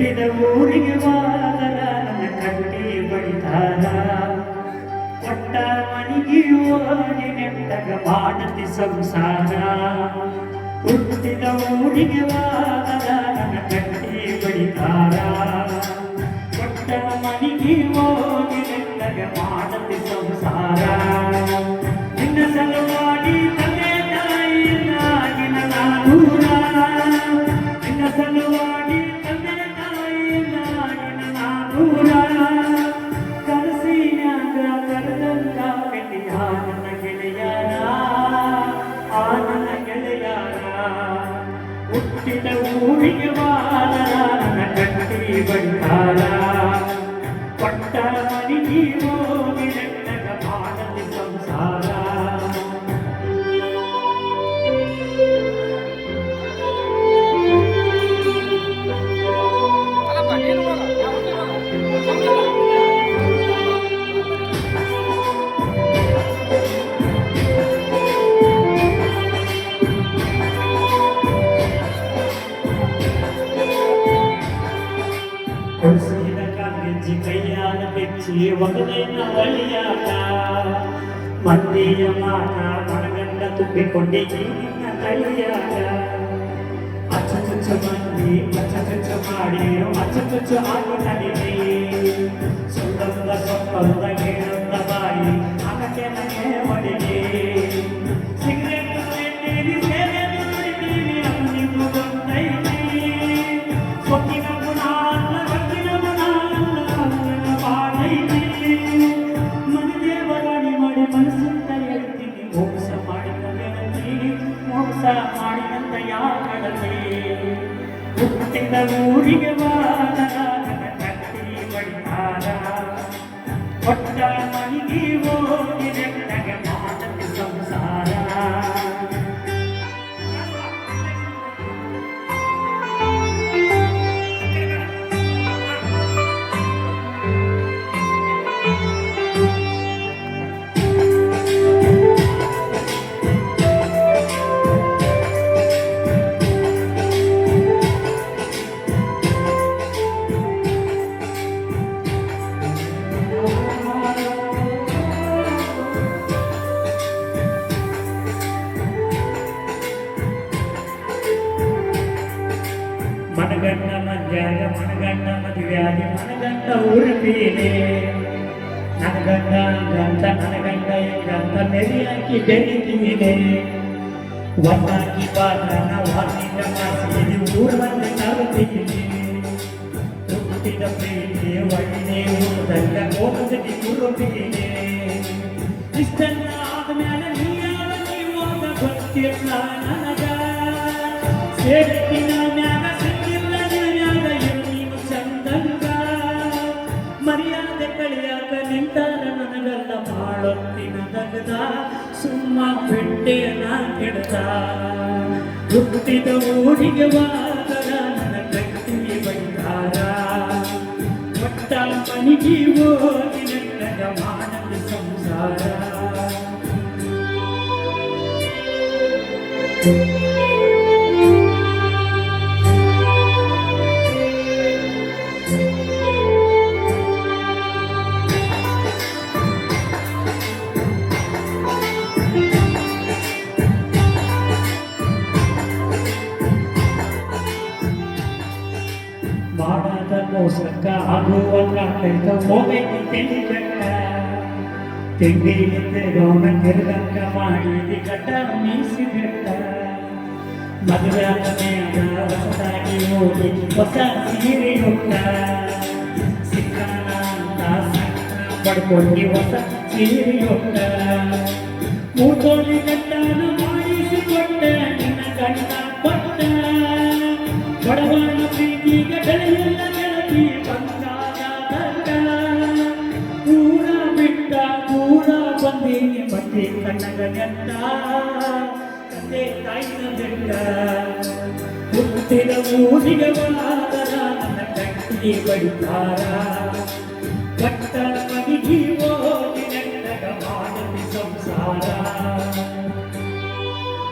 ಹುಟ್ಟಿದ ಊರಿಗೆ ಬಾದರ ನನ್ನ ಕಟ್ಟಿ ಬಡಿತಾರ. ಕೊಟ್ಟ ಮನಿಗೆ ಹೋಗಿ ನೆಟ್ಟಗ ಮಾಡತಿ ಸಂಸಾರ. ಹುಟ್ಟಿದ ಊರಿಗೆ ಬಾದರ ನನ್ನ ಕಟ್ಟಿ ಬಡಿತಾರ. ಕೊಟ್ಟ ಮನಿಗೆ ಹೋಗಿ ನೆಟ್ಟಗ ಮಾಡತಿ ಸಂಸಾರ. ನಿನ್ನ ಸಲುವಾಗಿ ತಂದೆ ಕಟ್ಟಿ ಬಂದಾರ ಕೊಟ್ಟ ಮನಿಗೆ ಹೋಗಿ మంచి కళ్యాణమిచ్చి ఒకదైన వలియాక మందియ మాట మనగండ తుప్పికొండి జీవిత తల్లియాక అచ్చచచ్చ మంది అచ్చచచ్చ మాడి అచ్చచచ్చ ఆకు నడిని సొంతంగా సొంతంగా గేడంగా బాయి అనకే నకే వడిని ಊರಿಗೆ ಬಾರ ಮದುವೆಯಾಗಿ ಮನಗಂಡ ಉರುಪೀನೆ ನನಗಂಡ ಗಂಡ ನನಗಂಡ ಗಂಡ ನೆರೆಯಾಕಿ ಬೆರಿತೀನಿ ಒಂದಾಕಿ ಬಾತ್ರನ ವಾಸಿನ ಮಾಸಿಗೆ ಊರು ತರುತ್ತೀನಿ ಹುಟ್ಟಿದ ಪ್ರೀತಿ ಒಳ್ಳೆ ಊರದಲ್ಲ ಕೋಪದಲ್ಲಿ ಕುರುಪಿಗೆ ಇಷ್ಟೆಲ್ಲ ಆದ್ಮೇಲೆ ನೀಯಾವ ನೀವು ಗೊತ್ತಿಲ್ಲ ನನಗ. ಸೇರ್ತಿನ ಮ್ಯಾಗ ದಗದ ಸುಮ್ಮ ಬೆಟ್ಟೆನ ಕೆಡದ. ಹುಟ್ಟಿದ ಊರಿಗೆ ವಾದರ ನನ್ನ ಕಟ್ಟಿ ಬಂದಾರ ಒಟ್ಟ ಮನಿಗೆ ಹೋಗಿ ನನ್ನ ಮಾನವ ಸಂಸಾರ. ಮೋಸಕ್ಕ ಆಗುವಂಗ ಕೈತ ಹೋಗೈತಿ ತಿಂಡಿ ಬೆಟ್ಟ ತಿಂಡಿಯಿಂದ ಗೌನ ತಿರುಗಂಗ ಮಾಡಿದಿ ಗಡ್ಡ ಮೀಸಿ ಬೆಟ್ಟ ಮದುವೆ ಆದ ಹೊಸದಾಗಿ ಹೋಗಿ ಹೊಸ ಸೀರೆ ಹುಟ್ಟ ಸಿಕ್ಕನ ಅಂತ ಸಣ್ಣ ಪಡ್ಕೊಂಡು ಹೊಸ ಸೀರೆ ಹುಟ್ಟ ಮೂತೋಳಿ ಗಟ್ಟನ ಊರ ಬಂದೀನಿ ಮತ್ತೆ ಕಣ್ಣಗ ನೆಟ್ಟ ತಂದೆ ತಾಯಿನ ಬೆಟ್ಟ ಹುಟ್ಟಿದ ಊರಿಗೆ ಬಾದರ ನನ್ನ ಕಟ್ಟಿ ಬಡಿತಾರ ಕಟ್ಟ ಮನಿಗೆ ಹೋಗಿ ನೆಟ್ಟಗ ಮಾಡಲಿ ಸಂಸಾರ